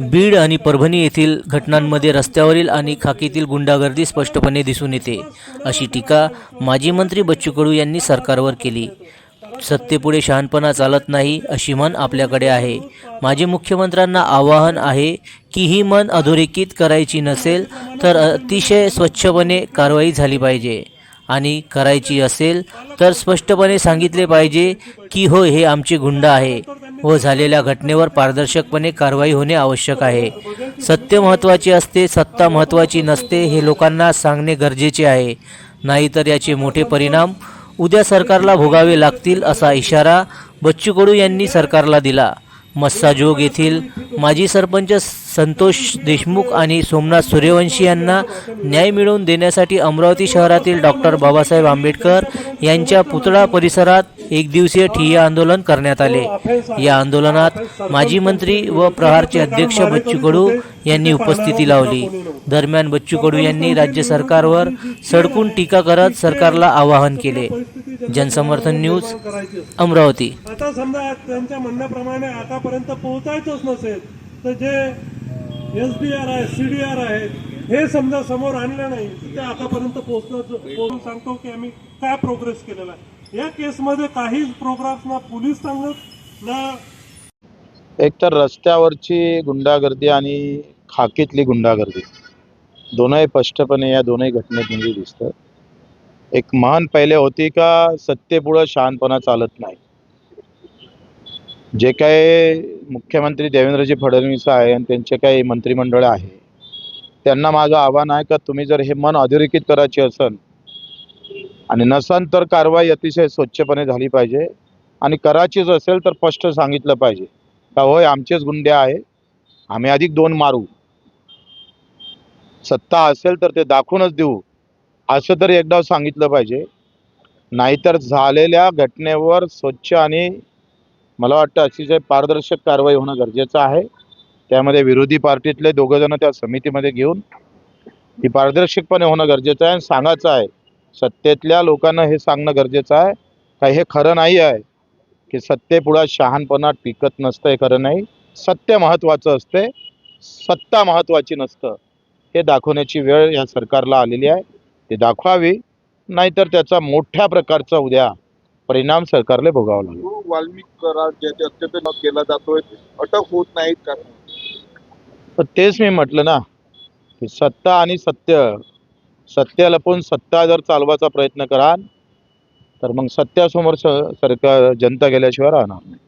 बीड आणि परभणी येथील घटनांमध्ये रस्त्यावरील आणि खाकीतील गुंडागर्दी स्पष्टपणे दिसून येते अशी टीका माजी मंत्री बच्चू कडू यांनी सरकारवर केली. सत्तेपुढे शहाणपणा चालत नाही अशी मन आपल्याकडे आहे. माजी मुख्यमंत्र्यांना आवाहन आहे की ही मन अधोरेखित करायची नसेल तर अतिशय स्वच्छपणे कारवाई झाली पाहिजे. आणि करायची असेल तर स्पष्टपणे सांगितले पाहिजे की हो हे आमचे गुंड आहे. व झालेल्या घटनेवर पारदर्शकपणे कारवाई होणे आवश्यक आहे. सत्य महत्त्वाचे असते सत्ता महत्त्वाची नसते हे लोकांना सांगणे गरजेचे आहे. नाहीतर याचे मोठे परिणाम उद्या सरकारला भोगावे लागतील असा इशारा बच्चू कडू यांनी सरकारला दिला. मस्साजोग येथील माजी सरपंच संतोष देशमुख आणि सोमनाथ सूर्यवंशी यांना न्याय मिळवून देण्यासाठी अमरावती शहरातील डॉक्टर बाबासाहेब आंबेडकर यांच्या पुतळा परिसरात एक दिवसीय ठिय्या आंदोलन करण्यात आले. या आंदोलनात माजी मंत्री व प्रहारचे अध्यक्ष बच्चू कडू यांनी उपस्थिती लावली. दरम्यान बच्चू कडू यांनी राज्य सरकारवर सडकून टीका करत सरकारला आवाहन केले. जनसमर्थन न्यूज अमरावती. आता समजा त्यांच्या म्हणण्याप्रमाणे आतापर्यंत पोहोचायचंच नसेल तर जे एस डी आर आहे सी डी आर आहे हे समजा समोर आणलं नाही ते आतापर्यंत पोहोचलं पोहोचून सांगतो की आम्ही काय प्रोग्रेस केलेला आहे. या केसमध्ये काहीच प्रोग्रेस ना पोलीस सांगत ना एक तर रस्त्यावरची गुंडागर्दी आणि खाकीतली गुंडागर्दी. दोनही स्पष्टपणे या दोनही घटनेमध्ये दिसतं. एक म्हण पहिले होती का सत्तेपुढं शहाणपणा चालत नाही. जे काही मुख्यमंत्री देवेंद्रजी फडणवीस आहे आणि त्यांचे काही मंत्रिमंडळ आहे त्यांना माझं आव्हान आहे का तुम्ही जर हे मन अधोरेखित करायचे असेल आणि नसन तर कारवाई अतिशय स्वच्छपणे झाली पाहिजे. आणि करायचीच असेल तर स्पष्ट सांगितलं पाहिजे. का होय आमचेच गुंडे आहे. आम्ही अधिक दोन मारू. सत्ता असेल तर ते दाखवूनच देऊ. असं तरी एकदा सांगितलं पाहिजे. नाहीतर झालेल्या घटनेवर स्वच्छ आणि मला वाटतं अतिशय पारदर्शक कारवाई होणं गरजेचं आहे. त्यामध्ये विरोधी पार्टीतले दोघंजणं त्या समितीमध्ये घेऊन ही पारदर्शकपणे होणं गरजेचं आहे आणि सांगायचं आहे. सत्तेतल्या लोकांना हे सांगणं गरजेचं आहे. का हे खरं नाही आहे की सत्तेपुढं शहाणपणा टिकत नसतं हे खरं नाही. सत्य महत्त्वाचं असते. सत्ता महत्त्वाची नसतं. हे दाखवण्याची वेळ या सरकारला आलेली आहे. ते दाखवावी. नाहीतर त्याचा मोठ्या प्रकारचा उद्या परिणाम सरकारला भोगावा लागेल. वाल्मिक करार ज्याचे अत्यंत केला जातोय अटक होत नाहीत कारण तर तेच मी म्हटलं ना की सत्ता आणि सत्य सत्य लपून सत्ता जर चालवायचा प्रयत्न कराल तर मग सत्यासमोर स सरकार जनता गेल्याशिवाय राहणार नाही.